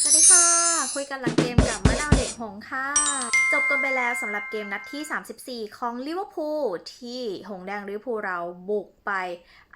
สวัสดีค่ะ คุยกันหลังเกมกับมะนาวเด็กหงค่ะ จบกันไปแล้วสำหรับเกมนัดที่ 34 ของลิเวอร์พูลที่หงแดงลิเวอร์พูลเราบุกไป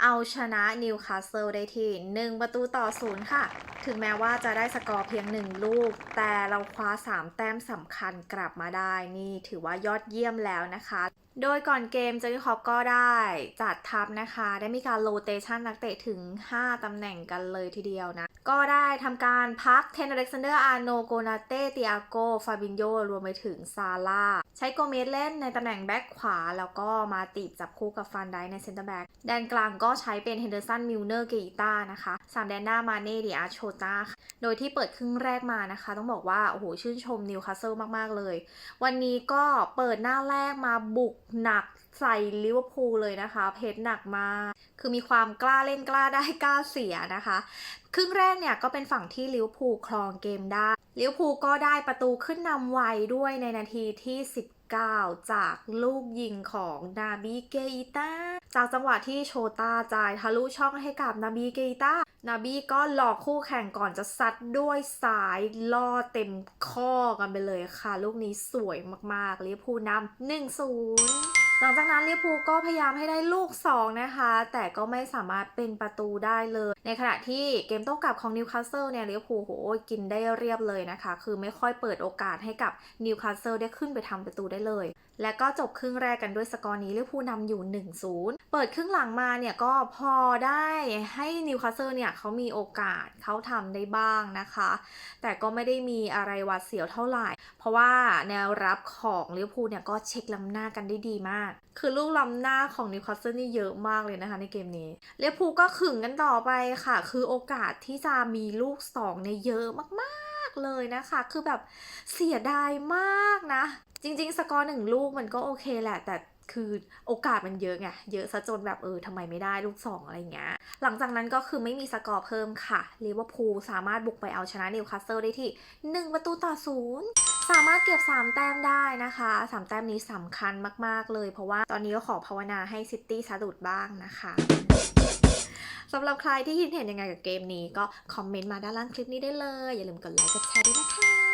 เอาชนะนิวคาสเซิลได้ที่ 1 ประตูต่อศูนย์ค่ะ ถึงแม้ว่าจะได้สกอร์เพียง 1 ลูก แต่เราคว้า 3 แต้มสำคัญกลับมาได้นี่ถือว่ายอดเยี่ยมแล้วนะคะ โดยก่อนเกมเจอร์คอปก็ได้จัดทัพนะคะ ได้มีการโรเตชันนักเตะถึง 5 ตำแหน่งกันเลยทีเดียวนะ ก็ได้ทำการพักเทนอเล็กซานเดอร์อาร์โนโกนาเต้ติอาโกฟาบินโยรวมไปถึงซาร่า ใช้โกเมสเล่นในตำแหน่งแบ็คขวา แล้วก็มาตีบจับคู่กับฟันไดในเซนเตอร์แบ็กแดนกลางก็ใช้เป็นเฮนเดอร์สันมิลเนอร์เกอิต้านะคะสามแดนหน้ามาเน่ดิอาโชตาโดยที่เปิดครึ่งแรกมานะคะ ต้องบอกว่า โอ้โห ชื่นชมนิวคาสเซิลมาก ๆ เลย วันนี้ก็เปิดหน้าแรกมาบุกหนัก ใส่ลิเวอร์พูลเลยนะคะ เพชรหนักมาก คือมีความกล้าเล่นกล้าได้กล้าเสียนะคะ ครึ่งแรกเนี่ยก็เป็นฝั่งที่ลิเวอร์พูลครองเกมได้ลิเวอร์พูลก็ได้ประตูขึ้นนำไวด้วยในนาทีที่ 19 จากลูกยิงของนาบีเกอิต้าจากจังหวะที่โชตาจ่ายทะลุช่องให้กับนาบีเกอิต้านาบีก็หลอกคู่แข่งก่อนจะซัดด้วยสายล่อเต็มข้อกันไปเลยค่ะ ลูกนี้สวยมากๆลิเวอร์พูลนำ1-0 Vâng, vâng rằng răng ลิเวอร์พูลก็พยายามให้ได้ลูก 2 นะคะ แต่ก็ไม่สามารถเป็นประตูได้เลย ในขณะที่เกมโต้กลับของนิวคาสเซิลเนี่ยลิเวอร์พูลโหกินได้เรียบเลยนะคะ คือไม่ค่อยเปิดโอกาสให้กับนิวคาสเซิลได้ขึ้นไปทำประตูได้เลย และก็จบครึ่งแรกกันด้วยสกอร์นี้ลิเวอร์พูลนำอยู่ 1-0 เปิดครึ่งหลังมาเนี่ยก็พอได้ให้นิวคาสเซิลเนี่ยเขามีโอกาสเขาทำได้บ้างนะคะ แต่ก็ไม่ได้มีอะไรหวาดเสียวเท่าไหร่ เพราะว่าแนวรับของลิเวอร์พูลเนี่ยก็เช็คล้ำหน้ากันได้ดีมาก คือลูกล้ำหน้าของนิวคาสเซิลนี่เยอะมากเลยนะคะในเกมนี้ลิเลียพูก็ขึงกันต่อไปค่ะ คือโอกาสที่จะมีลูกสองเนี่ยเยอะมากๆเลยนะคะ คือแบบเสียดายมากนะ จริง ๆ สกอร์หนึ่งลูกมันก็โอเคแหละแต่ คือโอกาสมันเยอะไง เยอะซะจนแบบเออทำไมไม่ได้ลูกสองอะไรเงี้ย หลังจากนั้นก็คือไม่มีสกอร์เพิ่มค่ะลิเวอร์พูลสามารถบุกไปเอาชนะนิวคาสเซิลได้ที่ 1 ประตูต่อศูนย์สามารถเก็บ 3 แต้มได้นะคะ 3 แต้มนี้สำคัญมาก ๆ เลย เพราะว่าตอนนี้ก็ขอภาวนาให้ซิตี้สะดุดบ้างนะคะสำหรับใครที่คิดเห็นยังไงกับเกมนี้ก็คอมเมนต์มาด้านล่างคลิปนี้ได้เลย อย่าลืมกดไลค์กดแชร์ด้วยนะคะ